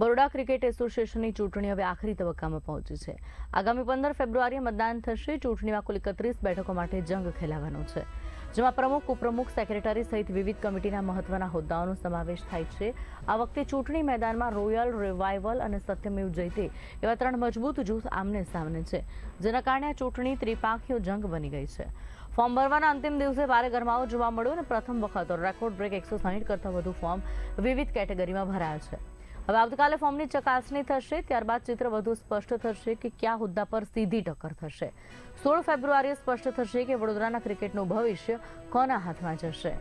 Baroda cricket એસોસિએશનની ચૂંટણી હવે આખરી તબક્કામાં પહોંચી છે. આગામી પંદર ફેબ્રુઆરીએ મતદાન થશે. ચૂંટણીમાં કુલ એકત્રીસ બેઠકો માટે જંગ ખેલાવાનો છે. જેમાં પ્રમુખ, ઉપપ્રમુખ, સેક્રેટરી સહિત વિવિધ કમિટીના મહત્વના હોદ્દાઓનો સમાવેશ થાય છે. આ વખતે ચૂંટણી મેદાનમાં રોયલ રિવાઇવલ અને સત્યમેવ જયતે એવા ત્રણ મજબૂત જૂથ આમને સામને છે, જેના કારણે આ ચૂંટણી ત્રિપાંખીઓ જંગ બની ગઈ છે. ફોર્મ ભરવાના અંતિમ દિવસે ભારે ગરમાવો જોવા મળ્યો અને પ્રથમ વખત રેકોર્ડ બ્રેક એકસો સાહીઠ કરતાં વધુ ફોર્મ વિવિધ કેટેગરીમાં ભરાયા છે. હવે આવતીકાલે ફોર્મની ચકાસણી થશે, ત્યારબાદ ચિત્ર વધુ સ્પષ્ટ થશે કે કયા હોદ્દા પર સીધી ટક્કર થશે. સોળ ફેબ્રુઆરીએ સ્પષ્ટ થશે કે વડોદરાના ક્રિકેટનું ભવિષ્ય કોના હાથમાં જશે.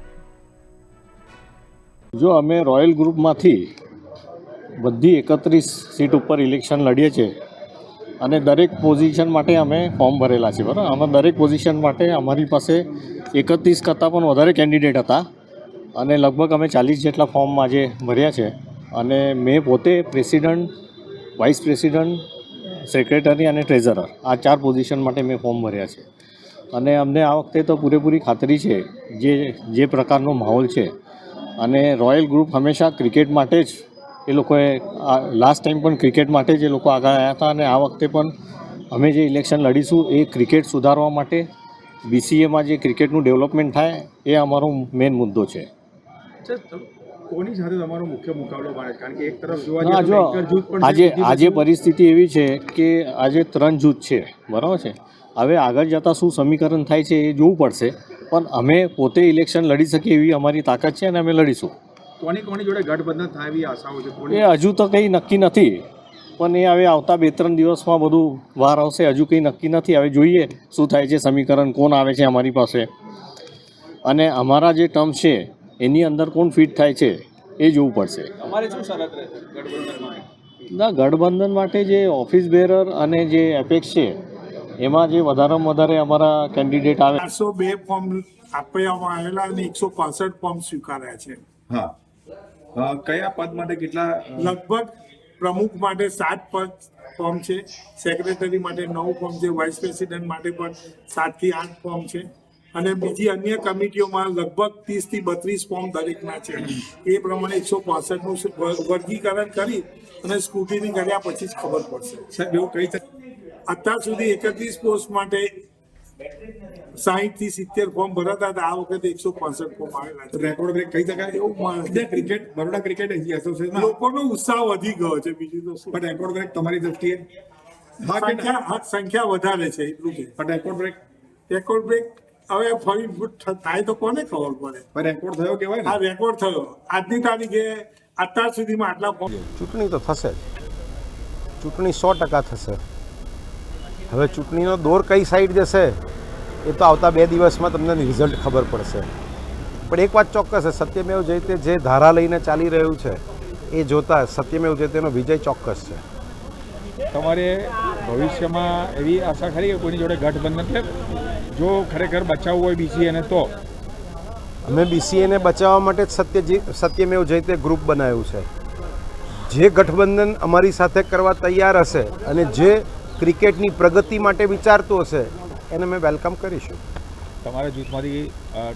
જો અમે રોયલ ગ્રુપમાંથી બધી એકત્રીસ સીટ ઉપર ઇલેક્શન લડીએ છીએ અને દરેક પોઝિશન માટે અમે ફોર્મ ભરેલા છે બરાબર? આમાં દરેક પોઝિશન માટે અમારી પાસે એકત્રીસ કરતાં પણ વધારે કેન્ડિડેટ હતા અને લગભગ અમે ચાલીસ જેટલા ફોર્મ આજે ભર્યા છે. અને મેં પોતે પ્રેસિડન્ટ, વાઇસ પ્રેસિડન્ટ, સેક્રેટરી અને ટ્રેઝરર આ ચાર પોઝિશન માટે મેં ફોર્મ ભર્યા છે. અને અમને આ વખતે તો પૂરેપૂરી ખાતરી છે જે જે પ્રકારનો માહોલ છે. અને રોયલ ગ્રુપ હંમેશા ક્રિકેટ માટે જ એ લોકોએ લાસ્ટ ટાઈમ પણ ક્રિકેટ માટે જ એ લોકો આગળ આવ્યા હતા અને આ વખતે પણ અમે જે ઇલેક્શન લડીશું એ ક્રિકેટ સુધારવા માટે બીસીએમાં જે ક્રિકેટનું ડેવલપમેન્ટ થાય એ અમારો મેઇન મુદ્દો છે. કોની સાથે તમારો મુખ્ય મુકાબલો બને કારણ કે એક તરફ જોવા જઈએ આજે આજે પરિસ્થિતિ એવી છે કે આજે ત્રણ જૂથ છે બરાબર છે? હવે આગળ જતાં શું સમીકરણ થાય છે એ જોવું પડશે પણ અમે પોતે ઇલેક્શન લડી શકીએ એવી અમારી તાકાત છે અને અમે લડીશું. કોની કોની જોડે ગઠબંધન થાય એવી આશાઓ છે? એ હજુ તો કંઈ નક્કી નથી પણ એ હવે આવતા બે ત્રણ દિવસમાં બધું વાર આવશે હજુ કંઈ નક્કી નથી. હવે જોઈએ શું થાય છે સમીકરણ કોણ આવે છે અમારી પાસે. અને અમારા જે ટર્મ છે એની અંદર કોણ ફિટ થાય છે એ જોવું પડશે. અમારે શું શરત રહેશે ના ગઠબંધન માટે જે ઓફિસ બેરર અને જે એપેક્સ છે એમાં જે વધારેમાં વધારે અમારા કેન્ડિડેટ આવે ચારસો બે ફોર્મ આપવામાં આવેલા અને એકસો પાસઠ ફોર્મ સ્વીકાર્યા છે. હા. કયા પદ માટે કેટલા લગભગ પ્રમુખ માટે સાત પદ ફોર્મ છે સેક્રેટરી માટે નવ ફોર્મ છે વાઇસ પ્રેસિડેન્ટ માટે પણ સાતથી આઠ ફોર્મ છે. અને બીજી અન્ય કમિટીઓમાં લગભગ ત્રીસથી બત્રીસ ફોર્મ દરેકના છે. એ પ્રમાણે એકસો પાસઠનું વર્ગીકરણ કરી અને સ્કૂટીની કર્યા પછી જ ખબર પડશે. સાહેબ એવું કહી શકે અત્યાર સુધી એકત્રીસ પોસ્ટ માટે સાહીઠથી સિત્તેર ફોર્મ ભરાતા હતા. આ વખતે એકસો પાસઠ ફોર્મ આવેલા છે. રેકોર્ડ બ્રેક કહી શકાય એવું ક્રિકેટ બરોડા ક્રિકેટ એસોસિએશન લોકોનો ઉત્સાહ વધી ગયો છે બીજું તો શું? પણ રેકોર્ડ બ્રેક તમારી દ્રષ્ટિએ? સંખ્યા સંખ્યા વધારે છે એટલું છે. પણ રેકોર્ડ બ્રેક? રેકોર્ડ બ્રેક હવે ફરી થાય તો કોને ખબર પડે? પણ રેકોર્ડ થયો કેવાય આ રેકોર્ડ થયો. આજની તારીખે અત્યાર સુધીમાં આટલા ચૂંટણી તો થશે જ. ચૂંટણી સો ટકા થશે. હવે ચૂંટણીનો દોર કઈ સાઈડ જશે એ તો આવતા બે દિવસમાં તમને રિઝલ્ટ ખબર પડશે. પણ એક વાત ચોક્કસ છે સત્યમેવ જયતે જે ધારા લઈને ચાલી રહ્યું છે એ જોતા સત્યમેવ જયતેનો વિજય ચોક્કસ છે. તમારે ભવિષ્યમાં એવી આશા ખરી કે કોઈની જોડે ગઠબંધન એટલે જો ખરેખર બચાવવું હોય બીસીએને તો. અમે બીસીએને બચાવવા માટે જ સત્યજી સત્યમેવ જયતે ગ્રુપ બનાવ્યું છે. જે ગઠબંધન અમારી સાથે કરવા તૈયાર હશે અને જે ક્રિકેટની પ્રગતિ માટે વિચારતું હશે એને અમે વેલકમ કરીશું. તમારા જૂથમાંથી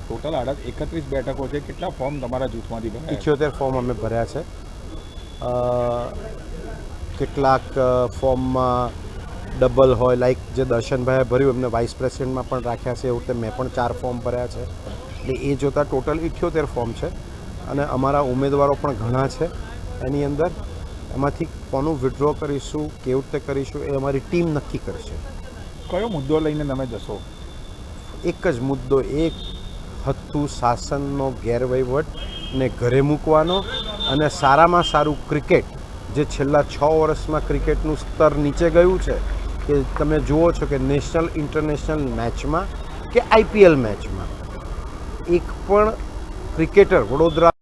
ટોટલ આડત એકત્રીસ બેઠકો છે. કેટલા ફોર્મ તમારા જૂથમાંથી ભરાયા ઇઠ્યોતેર ફોર્મ અમે ભર્યા છે. કેટલાક ફોર્મમાં ડબલ હોય લાઈક જે દર્શનભાઈએ ભર્યું એમને વાઇસ પ્રેસિડેન્ટમાં પણ રાખ્યા છે એવું રીતે મેં પણ ચાર ફોર્મ ભર્યા છે. એટલે એ જોતાં ટોટલ ઇઠ્યોતેર ફોર્મ છે. અને અમારા ઉમેદવારો પણ ઘણા છે. એની અંદર એમાંથી કોનું વિડ્રો કરીશું કેવી રીતે કરીશું એ અમારી ટીમ નક્કી કરશે. કયો મુદ્દો લઈને તમે જશો? એક જ મુદ્દો એક હતું શાસનનો ગેરવહીવટ ને ઘરે મૂકવાનો અને સારામાં સારું ક્રિકેટ જે છેલ્લા છ વર્ષમાં ક્રિકેટનું સ્તર નીચે ગયું છે કે તમે જુઓ છો કે નેશનલ ઇન્ટરનેશનલ મેચમાં કે આઈપીએલ મેચમાં એક પણ ક્રિકેટર વડોદરા